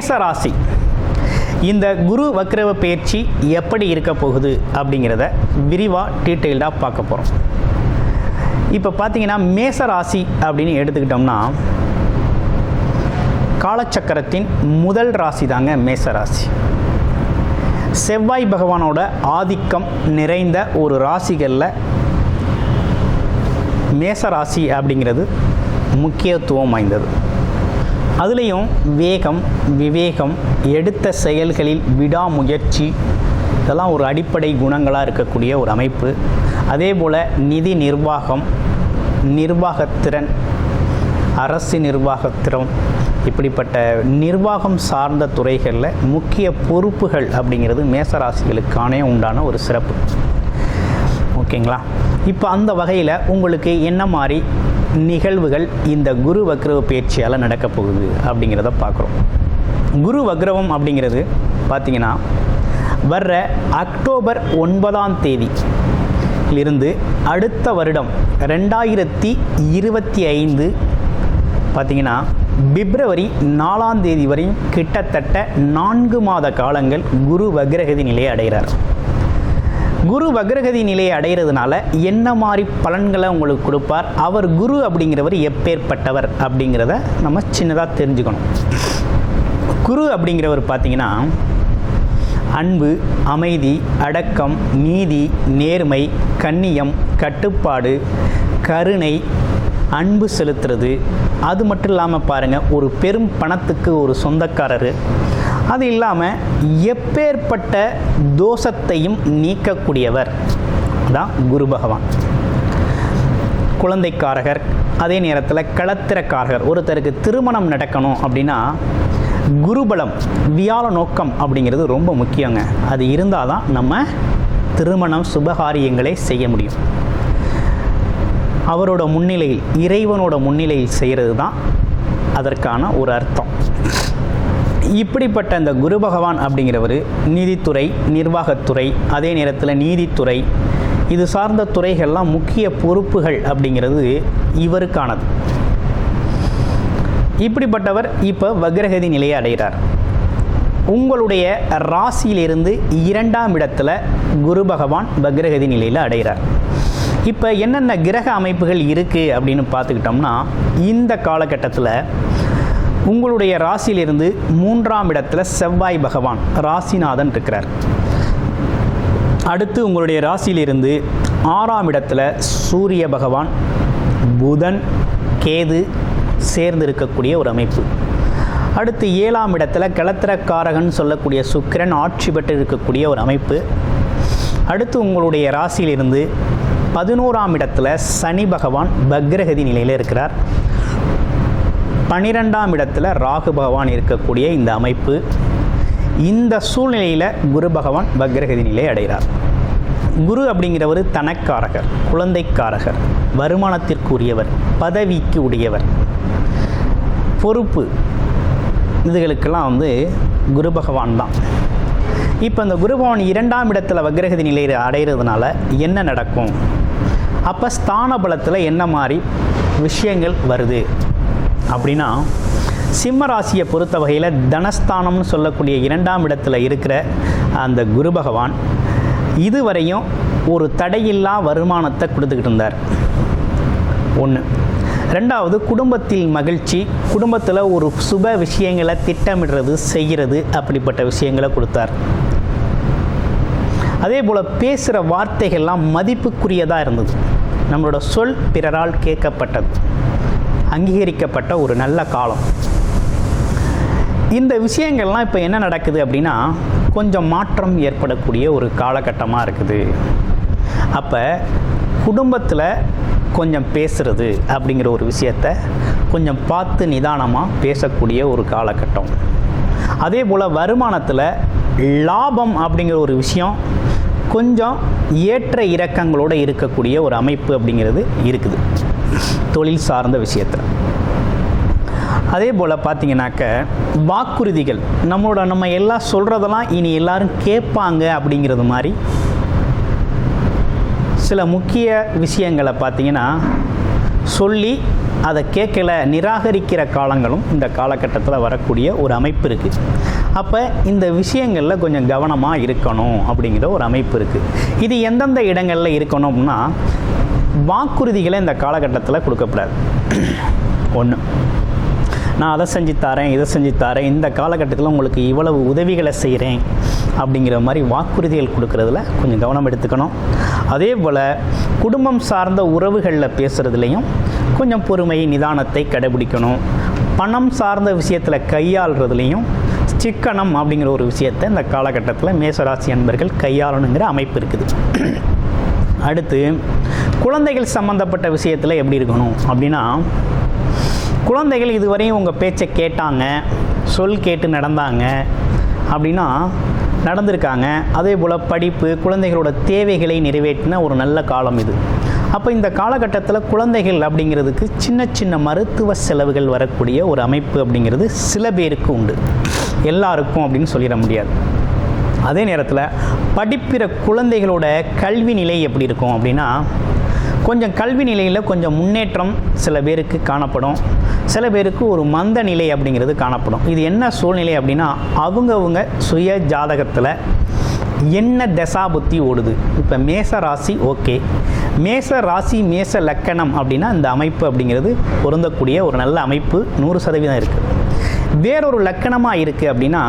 மேசராசி. இந்த குரு வக்ரவ பயிற்சி எப்படி இருக்க போகுது அப்படிங்கிறத விரிவாக டீட்டெயில்டாக பார்க்க போகிறோம் இப்போ பார்த்தீங்கன்னா மேச ராசி அப்படின்னு எடுத்துக்கிட்டோம்னா காலச்சக்கரத்தின் முதல் ராசி தாங்க மேச ராசி செவ்வாய் பகவானோட ஆதிக்கம் நிறைந்த ஒரு ராசிகளில் மேச ராசி அப்படிங்கிறது முக்கியத்துவம் வாய்ந்தது. அதுலேயும் வேகம் விவேகம் எடுத்த செயல்களில் விடாமுயற்சி. இதெல்லாம் ஒரு அடிப்படை குணங்களாக இருக்கக்கூடிய ஒரு அமைப்பு. அதே போல் நிதி நிர்வாகம் நிர்வாகத்திறன் அரசு நிர்வாகத்திறம் இப்படிப்பட்ட நிர்வாகம் சார்ந்த துறைகளில் முக்கிய பொறுப்புகள் அப்படிங்கிறது மேசராசிகளுக்கானே உண்டான ஒரு சிறப்பு. ஓகேங்களா? இப்போ அந்த வகையில் உங்களுக்கு என்ன மாதிரி நிகழ்வுகள் இந்த குரு வக்ரவ பயிற்சியால் நடக்க போகுது அப்படிங்கிறத பார்க்குறோம். குரு வக்ரவம் அப்படிங்கிறது பார்த்திங்கன்னா வர்ற அக்டோபர் ஒன்பதாம் தேதி இருந்து அடுத்த வருடம் ரெண்டாயிரத்தி இருபத்தி ஐந்து பார்த்திங்கன்னா பிப்ரவரி நாலாம் தேதி வரையும் கிட்டத்தட்ட நான்கு மாத காலங்கள் குரு வக்ரகதி நிலையை அடைகிறார். குரு வக்ரகதி நிலையை அடைகிறதுனால என்ன மாதிரி பலன்களை உங்களுக்கு கொடுப்பார்? அவர் குரு அப்படிங்கிறவர் எப்பேற்பட்டவர் அப்படிங்கிறத நம்ம சின்னதாக தெரிஞ்சுக்கணும். குரு அப்படிங்கிறவர் பார்த்தீங்கன்னா அன்பு அமைதி அடக்கம் நீதி நேர்மை கண்ணியம் கட்டுப்பாடு கருணை அன்பு செலுத்துறது. அது மட்டும் இல்லாமல் பாருங்கள் ஒரு பெரும் பணத்துக்கு ஒரு சொந்தக்காரர் அது இல்லாமல் எப்பேற்பட்ட தோஷத்தையும் நீக்கக்கூடியவர் தான் குரு பகவான். குழந்தைக்காரகர் அதே நேரத்தில் களத்திரக்காரகர் ஒருத்தருக்கு திருமணம் நடக்கணும் அப்படின்னா குருபலம் வியாழ நோக்கம் அப்படிங்கிறது ரொம்ப முக்கியங்க. அது இருந்தால் தான் நம்ம திருமணம் சுபகாரியங்களை செய்ய முடியும். அவரோட முன்னிலையில் இறைவனோட முன்னிலையில் செய்கிறது தான் அதற்கான ஒரு அர்த்தம். இப்படிப்பட்ட இந்த குரு பகவான் அப்படிங்கிறவர் நீதித்துறை நிர்வாகத்துறை அதே நேரத்தில் நீதித்துறை இது சார்ந்த துறைகள்லாம் முக்கிய பொறுப்புகள் அப்படிங்கிறது இவருக்கானது. இப்படிப்பட்டவர் இப்போ வக்ரகதி நிலையை அடைகிறார். உங்களுடைய ராசியிலிருந்து இரண்டாம் இடத்துல குரு பகவான் வக்ரகதி நிலையில் அடைகிறார். இப்போ என்னென்ன கிரக அமைப்புகள் இருக்குது அப்படின்னு பார்த்துக்கிட்டோம்னா இந்த காலகட்டத்தில் உங்களுடைய ராசியிலிருந்து மூன்றாம் இடத்துல செவ்வாய் பகவான் ராசிநாதன் இருக்கிறார். அடுத்து உங்களுடைய ராசியிலிருந்து ஆறாம் இடத்துல சூரிய பகவான் புதன் கேது சேர்ந்து இருக்கக்கூடிய ஒரு அமைப்பு. அடுத்து ஏழாம் இடத்துல களத்திரக்காரகன் சொல்லக்கூடிய சுக்கிரன் ஆட்சி பெற்று இருக்கக்கூடிய ஒரு அமைப்பு. அடுத்து உங்களுடைய ராசியிலிருந்து பதினோராம் இடத்துல சனி பகவான் பக்ரகதி நிலையில் இருக்கிறார். பனிரெண்டாம் இடத்துல ராகு பகவான் இருக்கக்கூடிய இந்த அமைப்பு இந்த சூழ்நிலையில் குரு பகவான் பக்ரகதி நிலை அடைகிறார். குரு அப்படிங்கிறவர் தனக்காரகர் குழந்தைக்காரகர் வருமானத்திற்குரியவர் பதவிக்கு உடையவர். பொறுப்பு. இதுகளுக்கெல்லாம் வந்து குரு பகவான் தான். இப்போ இந்த குரு பகவான் இரண்டாம் இடத்துல வக்ரகதி நிலையை அடைகிறதுனால என்ன நடக்கும்? அப்போ ஸ்தான பலத்தில் என்ன மாதிரி விஷயங்கள் வருது? அப்படின்னா சிம்ம ராசியை பொறுத்த வகையில் தனஸ்தானம்னு சொல்லக்கூடிய இரண்டாம் இடத்துல இருக்கிற அந்த குரு பகவான் இதுவரையும் ஒரு தடையில்லா வருமானத்தை கொடுத்துக்கிட்டு இருந்தார். ஒன்று ரெண்டாவது குடும்பத்தில் மகிழ்ச்சி குடும்பத்தில் ஒரு சுப விஷயங்களை திட்டமிடுறது செய்கிறது அப்படிப்பட்ட விஷயங்களை கொடுத்தார். அதே போல் பேசுகிற வார்த்தைகள்லாம் மதிப்புக்குரியதாக இருந்தது. நம்மளோட சொல் பிறரால் கேட்கப்பட்டது. அங்கீகரிக்கப்பட்ட ஒரு நல்ல காலம். இந்த விஷயங்கள்லாம் இப்போ என்ன நடக்குது அப்படின்னா கொஞ்சம் மாற்றம் ஏற்படக்கூடிய ஒரு காலகட்டமாக இருக்குது. அப்போ குடும்பத்தில் கொஞ்சம் பேசுறது அப்படிங்கிற ஒரு விஷயத்த கொஞ்சம் பார்த்து நிதானமாக பேசக்கூடிய ஒரு காலகட்டம். அதே போல் வருமானத்தில் லாபம் அப்படிங்கிற ஒரு விஷயம் கொஞ்சம் ஏற்ற இறக்கங்களோடு இருக்கக்கூடிய ஒரு அமைப்பு அப்படிங்கிறது இருக்குது. தொழில் சார்ந்த விஷயத்தில். அதே போல் பார்த்தீங்கன்னாக்க வாக்குறுதிகள் நம்மளோட நம்ம எல்லாம் சொல்கிறதெல்லாம் இனி எல்லாரும் கேட்பாங்க அப்படிங்கிறது மாதிரி சில முக்கிய விஷயங்களை பார்த்தீங்கன்னா சொல்லி அதை கேட்கல நிராகரிக்கிற காலங்களும் இந்த காலகட்டத்தில் வரக்கூடிய ஒரு அமைப்பு இருக்குது அப்போ இந்த விஷயங்களில் கொஞ்சம் கவனமாக இருக்கணும் அப்படிங்கிற ஒரு அமைப்பு இருக்குது இது எந்தெந்த இடங்களில் இருக்கணும்னா வாக்குறுதிகளை இந்த காலகட்டத்தில் கொடுக்கப்படாது. ஒன்று நான் அதை செஞ்சு தரேன் இதை செஞ்சு தரேன் இந்த காலகட்டத்தில் உங்களுக்கு இவ்வளவு உதவிகளை செய்கிறேன் அப்படிங்கிற மாதிரி வாக்குறுதிகள் கொடுக்கறதுல கொஞ்சம் கவனம் எடுத்துக்கணும். அதே போல் குடும்பம் சார்ந்த உறவுகளில் பேசுகிறதுலையும் கொஞ்சம் பொறுமை நிதானத்தை கடைபிடிக்கணும். பணம் சார்ந்த விஷயத்தில் கையாளுறதுலையும் சிக்கனம் அப்படிங்கிற ஒரு விஷயத்தை இந்த காலகட்டத்தில் மேசராசி அன்பர்கள் கையாளணுங்கிற அமைப்பு இருக்குது. அடுத்து குழந்தைகள் சம்மந்தப்பட்ட விஷயத்தில் எப்படி இருக்கணும்? அப்படின்னா குழந்தைகள் இதுவரையும் உங்கள் பேச்சை கேட்டாங்க சொல் கேட்டு நடந்தாங்க அப்படின்னா நடந்திருக்காங்க. அதே போல் படிப்பு குழந்தைகளோட தேவைகளை நிறைவேற்றின ஒரு நல்ல காலம் இது. அப்போ இந்த காலகட்டத்தில் குழந்தைகள் அப்படிங்கிறதுக்கு சின்ன சின்ன மருத்துவ செலவுகள் வரக்கூடிய ஒரு அமைப்பு அப்படிங்கிறது சில பேருக்கு உண்டு. எல்லாருக்கும் அப்படின்னு சொல்லிட முடியாது. அதே நேரத்தில் படிப்பிற குழந்தைகளோட கல்வி நிலை எப்படி இருக்கும் அப்படின்னா கொஞ்சம் கல்வி நிலையில் கொஞ்சம் முன்னேற்றம் சில பேருக்கு காணப்படும். சில பேருக்கு ஒரு மந்த நிலை அப்படிங்கிறது காணப்படும். இது என்ன சூழ்நிலை அப்படின்னா அவங்கவுங்க சுய ஜாதகத்தில் என்ன தசாபுத்தி ஓடுது? இப்போ மேச ராசி ஓகே. மேச ராசி மேச லக்கணம் அப்படின்னா இந்த அமைப்பு அப்படிங்கிறது பொருந்தக்கூடிய ஒரு நல்ல அமைப்பு நூறு சதவீதம் இருக்குது வேறொரு லக்கணமாக இருக்குது அப்படின்னா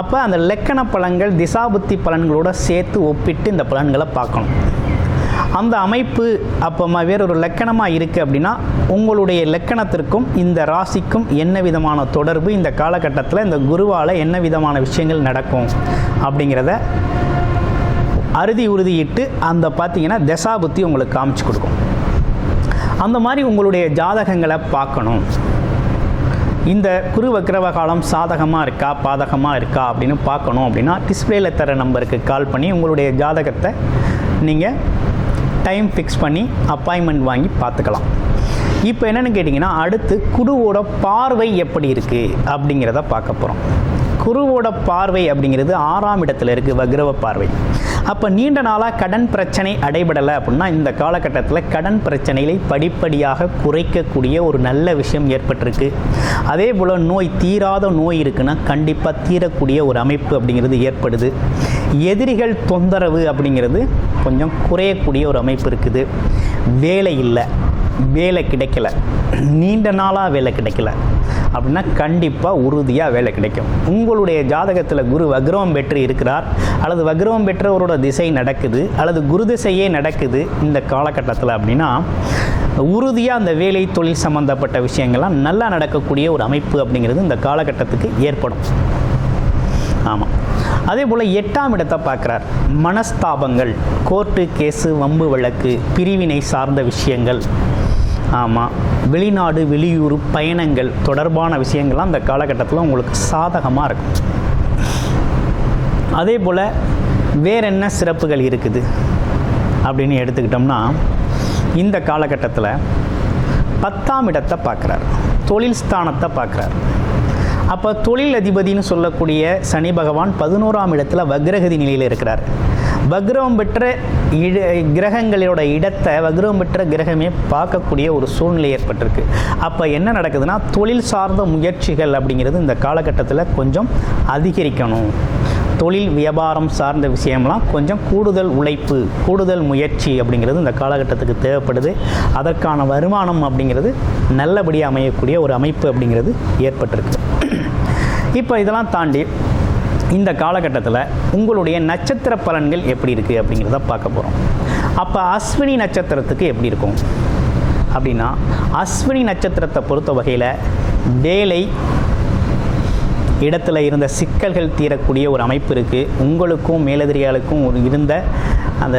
அப்போ அந்த லக்கண பலன்கள் திசாபுத்தி பலன்களோட சேர்த்து ஒப்பிட்டு இந்த பலன்களை பார்க்கணும். அந்த அமைப்பு அப்போ ம- வேறொரு லக்கணமாக இருக்குது அப்படின்னா உங்களுடைய லக்கணத்திற்கும் இந்த ராசிக்கும் என்ன விதமான தொடர்பு? இந்த காலகட்டத்தில் இந்த குருவால் என்ன விதமான விஷயங்கள் நடக்கும்? அப்படிங்கிறத அறுதி உறுதியிட்டு அந்த பார்த்தீங்கன்னா தசாபுத்தி உங்களுக்கு காமிச்சு கொடுக்கும். அந்த மாதிரி உங்களுடைய ஜாதகங்களை பார்க்கணும். இந்த குரு வக்ரவ காலம் சாதகமாக இருக்கா பாதகமாக இருக்கா அப்படின்னு பார்க்கணும் அப்படின்னா டிஸ்பிளேல தர நம்பருக்கு கால் பண்ணி உங்களுடைய ஜாதகத்தை நீங்கள் டைம் ஃபிக்ஸ் பண்ணி அப்பாயின்மெண்ட் வாங்கி பார்த்துக்கலாம். இப்போ என்னென்னு கேட்டிங்கன்னா அடுத்து குருவோட பார்வை எப்படி இருக்குது அப்படிங்கிறத பார்க்க போகிறோம் குருவோட பார்வை அப்படிங்கிறது ஆறாம் இடத்துல இருக்குது வக்ரவ பார்வை. அப்போ நீண்ட நாளாக கடன் பிரச்சனை அடைபடலை அப்படின்னா இந்த காலகட்டத்தில் கடன் பிரச்சனைகளை படிப்படியாக குறைக்கக்கூடிய ஒரு நல்ல விஷயம் ஏற்பட்டிருக்கு. அதே போல் நோய் தீராத நோய் இருக்குன்னா கண்டிப்பாக தீரக்கூடிய ஒரு அமைப்பு அப்படிங்கிறது ஏற்படுது. எதிரிகள் தொந்தரவு அப்படிங்கிறது கொஞ்சம் குறையக்கூடிய ஒரு அமைப்பு இருக்குது. வேலை இல்லை வேலை கிடைக்கல. நீண்ட நாளாக வேலை கிடைக்கல. அப்படின்னா கண்டிப்பாக உறுதியாக வேலை கிடைக்கும். உங்களுடைய ஜாதகத்தில் குரு வக்ரவம் பெற்று இருக்கிறார். அல்லது வக்ரவம் பெற்றவரோட திசை நடக்குது. அல்லது குரு திசையே நடக்குது இந்த காலகட்டத்தில் அப்படின்னா உறுதியாக அந்த வேலை தொழில் சம்பந்தப்பட்ட விஷயங்கள்லாம் நல்லா நடக்கக்கூடிய ஒரு அமைப்பு அப்படிங்கிறது இந்த காலகட்டத்துக்கு ஏற்படும். ஆமாம் அதே போல் எட்டாம் இடத்தை பார்க்குறார். மனஸ்தாபங்கள் கோர்ட்டு கேஸு வம்பு வழக்கு பிரிவினை சார்ந்த விஷயங்கள் ஆமாம் வெளிநாடு வெளியூர் பயணங்கள் தொடர்பான விஷயங்கள்லாம் அந்த காலகட்டத்தில் உங்களுக்கு சாதகமாக இருக்கும். அதே போல் வேற என்ன சிறப்புகள் இருக்குது அப்படின்னு எடுத்துக்கிட்டோம்னா இந்த காலகட்டத்தில் பத்தாம் இடத்தை பார்க்குறார். தொழில் ஸ்தானத்தை பார்க்குறார். அப்போ தொழில் அதிபதினு சொல்லக்கூடிய சனி பகவான் பதினோராம் இடத்துல வக்ரகதி நிலையில் இருக்கிறார். வக்ரம் பெற்ற இட கிரகங்களோட இடத்தை வக்ரம் பெற்ற கிரகமே பார்க்கக்கூடிய ஒரு சூழ்நிலை ஏற்பட்டிருக்கு. அப்போ என்ன நடக்குதுன்னா தொழில் சார்ந்த முயற்சிகள் அப்படிங்கிறது இந்த காலகட்டத்தில் கொஞ்சம் அதிகரிக்கணும். தொழில் வியாபாரம் சார்ந்த விஷயம்லாம் கொஞ்சம் கூடுதல் உழைப்பு கூடுதல் முயற்சி அப்படிங்கிறது இந்த காலகட்டத்துக்கு தேவைப்படுது. அதற்கான வருமானம் அப்படிங்கிறது நல்லபடியாக அமையக்கூடிய ஒரு அமைப்பு அப்படிங்கிறது ஏற்பட்டிருக்கு. இப்போ இதெல்லாம் தாண்டி இந்த காலகட்டத்தில் உங்களுடைய நட்சத்திர பலன்கள் எப்படி இருக்குது அப்படிங்கிறத பார்க்க போகிறோம் அப்போ அஸ்வினி நட்சத்திரத்துக்கு எப்படி இருக்கும்? அப்படின்னா அஸ்வினி நட்சத்திரத்தை பொறுத்த வகையில் வேலை இடத்துல இருந்த சிக்கல்கள் தீரக்கூடிய ஒரு அமைப்பு இருக்குது உங்களுக்கும் மேலதிரியாளுக்கும் ஒரு இருந்த அந்த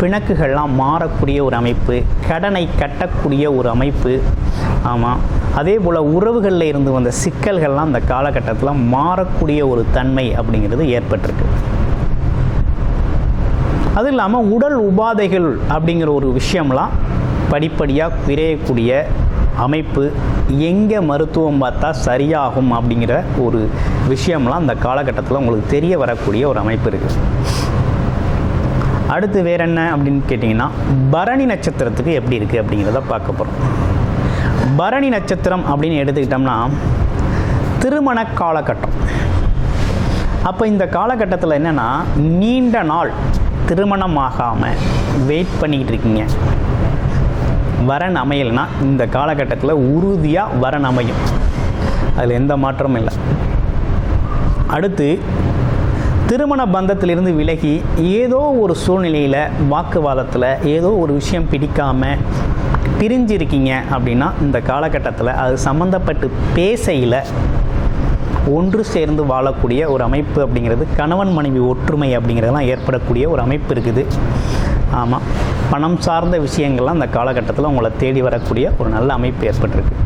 பிணக்குகள்லாம் மாறக்கூடிய ஒரு அமைப்பு கடனை கட்டக்கூடிய ஒரு அமைப்பு. ஆமாம் அதே போல் உறவுகளில் இருந்து வந்த சிக்கல்கள்லாம் அந்த காலகட்டத்தில் மாறக்கூடிய ஒரு தன்மை அப்படிங்கிறது ஏற்பட்டிருக்கு. அது இல்லாமல் உடல் உபாதைகள் அப்படிங்கிற ஒரு விஷயம்லாம் படிப்படியாக விரையக்கூடிய அமைப்பு எங்கே மருத்துவம் பார்த்தா சரியாகும் அப்படிங்கிற ஒரு விஷயம்லாம் அந்த காலகட்டத்தில் உங்களுக்கு தெரிய வரக்கூடிய ஒரு அமைப்பு இருக்குது அடுத்து வேற என்ன அப்படின்னு கேட்டிங்கன்னா பரணி நட்சத்திரத்துக்கு எப்படி இருக்குது அப்படிங்கிறத பார்க்க போகிறோம் பரணி நட்சத்திரம் அப்படின்னு எடுத்துக்கிட்டோம்னா திருமண காலகட்டம். அப்போ இந்த காலகட்டத்தில் என்னென்னா நீண்ட நாள் திருமணம் ஆகாமல் வெயிட் பண்ணிக்கிட்டு இருக்கீங்க. வரன் அமையலைன்னா இந்த காலகட்டத்தில் உறுதியாக வரன் அமையும் அதில் எந்த மாற்றமும் இல்லை. அடுத்து திருமண பந்தத்திலிருந்து விலகி ஏதோ ஒரு சூழ்நிலையில் வாக்குவாதத்தில் ஏதோ ஒரு விஷயம் பிடிக்காமல் பிரிஞ்சிருக்கீங்க அப்படின்னா இந்த காலகட்டத்தில் அது சம்மந்தப்பட்டு பேசையில் ஒன்று சேர்ந்து வாழக்கூடிய ஒரு அமைப்பு அப்படிங்கிறது கணவன் மனைவி ஒற்றுமை அப்படிங்கிறதெல்லாம் ஏற்படக்கூடிய ஒரு அமைப்பு இருக்குது. ஆமாம் பணம் சார்ந்த விஷயங்கள்லாம் அந்த காலகட்டத்தில் உங்களை தேடி வரக்கூடிய ஒரு நல்ல அமைப்பு ஏற்பட்டிருக்கு.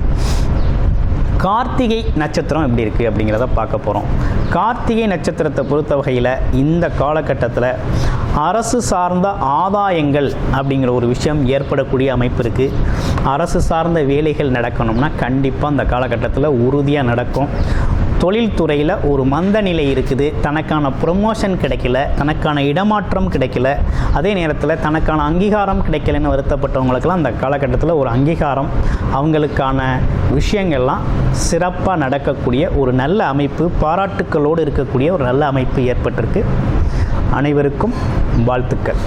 கார்த்திகை நட்சத்திரம் எப்படி இருக்குது அப்படிங்கிறத பார்க்க போகிறோம் கார்த்திகை நட்சத்திரத்தை பொறுத்த வகையில் இந்த காலகட்டத்தில் அரசு சார்ந்த ஆதாயங்கள் அப்படிங்கிற ஒரு விஷயம் ஏற்படக்கூடிய அமைப்பு இருக்குது அரசு சார்ந்த வேலைகள் நடக்கணும்னா கண்டிப்பாக அந்த காலகட்டத்தில் உறுதியாக நடக்கும். தொழில்துறையில் ஒரு மந்த நிலை இருக்குது. தனக்கான ப்ரொமோஷன் கிடைக்கல தனக்கான இடமாற்றம் கிடைக்கல. அதே நேரத்தில் தனக்கான அங்கீகாரம் கிடைக்கலன்னு வருத்தப்பட்டவங்களுக்கெல்லாம் அந்த காலகட்டத்தில் ஒரு அங்கீகாரம் அவங்களுக்கான விஷயங்கள்லாம் சிறப்பாக நடக்கக்கூடிய ஒரு நல்ல அமைப்பு பாராட்டுக்களோடு இருக்கக்கூடிய ஒரு நல்ல அமைப்பு ஏற்பட்டிருக்கு. அனைவருக்கும் வாழ்த்துக்கள்.